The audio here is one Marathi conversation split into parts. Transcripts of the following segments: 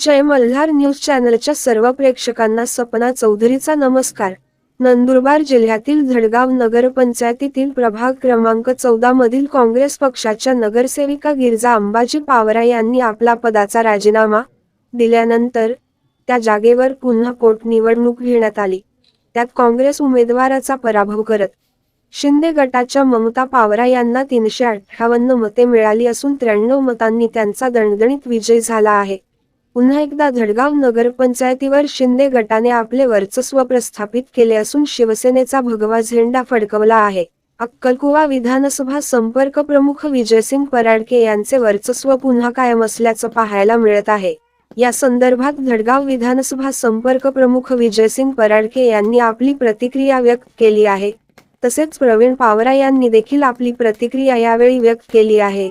जय मल्हार न्यूज चॅनलच्या सर्व प्रेक्षकांना सपना चौधरीचा नमस्कार. नंदुरबार जिल्ह्यातील धडगाव नगरपंचायतीतील प्रभाग क्रमांक चौदा मधील काँग्रेस पक्षाच्या नगरसेविका गिरजा अंबाजी पावरा यांनी आपला पदाचा राजीनामा दिल्यानंतर त्या जागेवर पुन्हा पोटनिवडणूक घेण्यात आली. त्यात काँग्रेस उमेदवाराचा पराभव करत शिंदे गटाच्या ममता पावरा यांना तीनशे अठ्ठावन्न मते मिळाली असून त्र्याण्णव मतांनी त्यांचा दणदणीत विजय झाला आहे. पुन्हा एकदा धडगाव नगरपंचायतीवर शिंदे गटाने आपले वर्चस्व प्रस्थापित केले असून शिवसेनेचा भगवा झेंडा फडकवला आहे. अक्कलकुवा विधानसभा संपर्क प्रमुख विजयसिंग पराडके यांचे वर्चस्व पुन्हा कायम असल्याचं पाहायला मिळत आहे. या संदर्भात धडगाव विधानसभा संपर्क प्रमुख विजयसिंग पराडके यांनी आपली प्रतिक्रिया व्यक्त केली आहे. तसेच प्रवीण पावरा यांनी देखील आपली प्रतिक्रिया यावेळी व्यक्त केली आहे.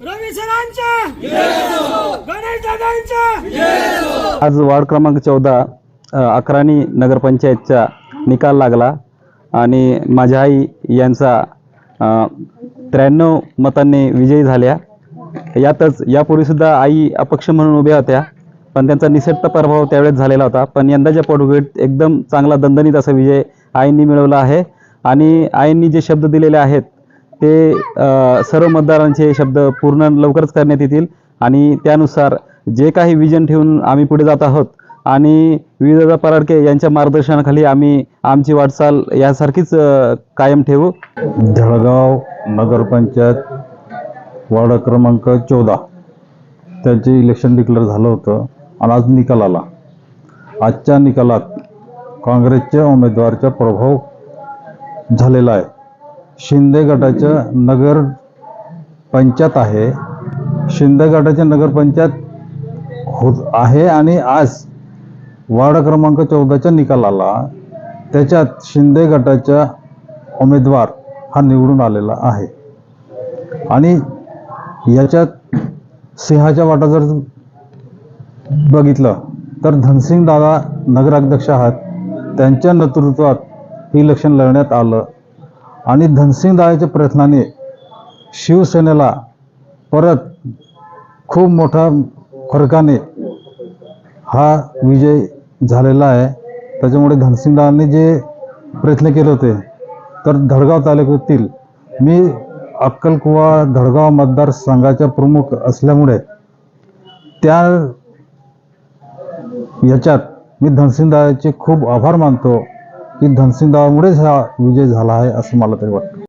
रवी सरांचा गणेश आज वार्ड क्रमांक चौदा अकराणी नगरपंचायतचा निकाल लागला आणि माझ्या आई यांचा त्र्याण्णव मतांनी विजयी झाल्या. यातच यापूर्वीसुद्धा आई अपक्ष म्हणून उभ्या होत्या पण त्यांचा निसटता प्रभाव त्यावेळेस झालेला होता. पण यंदाच्या पोटगुटीत एकदम चांगला दणदणीत असा विजय आईंनी मिळवला आहे. आणि आईंनी जे शब्द दिलेले आहेत ते सर्व मतदारांचे शब्द पूर्ण लवकरच करण्यात येतील आणि त्यानुसार जे काही विजन ठेवून आम्ही पुढे जात आहोत आणि विविधता पराडके यांच्या मार्गदर्शनाखाली आम्ही आमची वाटचाल यासारखीच कायम ठेवू. धळगाव नगरपंचायत वार्ड क्रमांक चौदा. त्याचे इलेक्शन डिक्लेअर झालं होतं आणि आज निकाल आला. आजच्या निकालात काँग्रेसच्या उमेदवारचा प्रभाव झालेला आहे. शिंदे गटाचं नगर पंचायत आहे. शिंदे गटाचे नगरपंचायत होत आहे आणि आज वार्ड क्रमांक चौदाचा निकाल आला त्याच्यात शिंदे गटाचा उमेदवार हा निवडून आलेला आहे. आणि याच्यात सिंहाच्या वाटा जर बघितलं तर धनसिंग दादा नगराध्यक्ष आहात. त्यांच्या नेतृत्वात इलेक्शन लढण्यात आलं. आणि धनसिंग प्रयत्नाने शिवसेनेला परत खूप मोठा फरकाने हा विजय झालेला आहे. त्याच्यामुळे धनसिंग जे प्रयत्न केले होते तर धडगाव तालुक्यातील मी अक्कलकुवा धडगाव मतदारसंघाच्या प्रमुख असल्यामुळे त्या याच्यात मी धनसिंगदाचे खूप आभार मानतो. की धनसिंगदामुळेच हा विजय झाला आहे असं मला तरी वाटतं.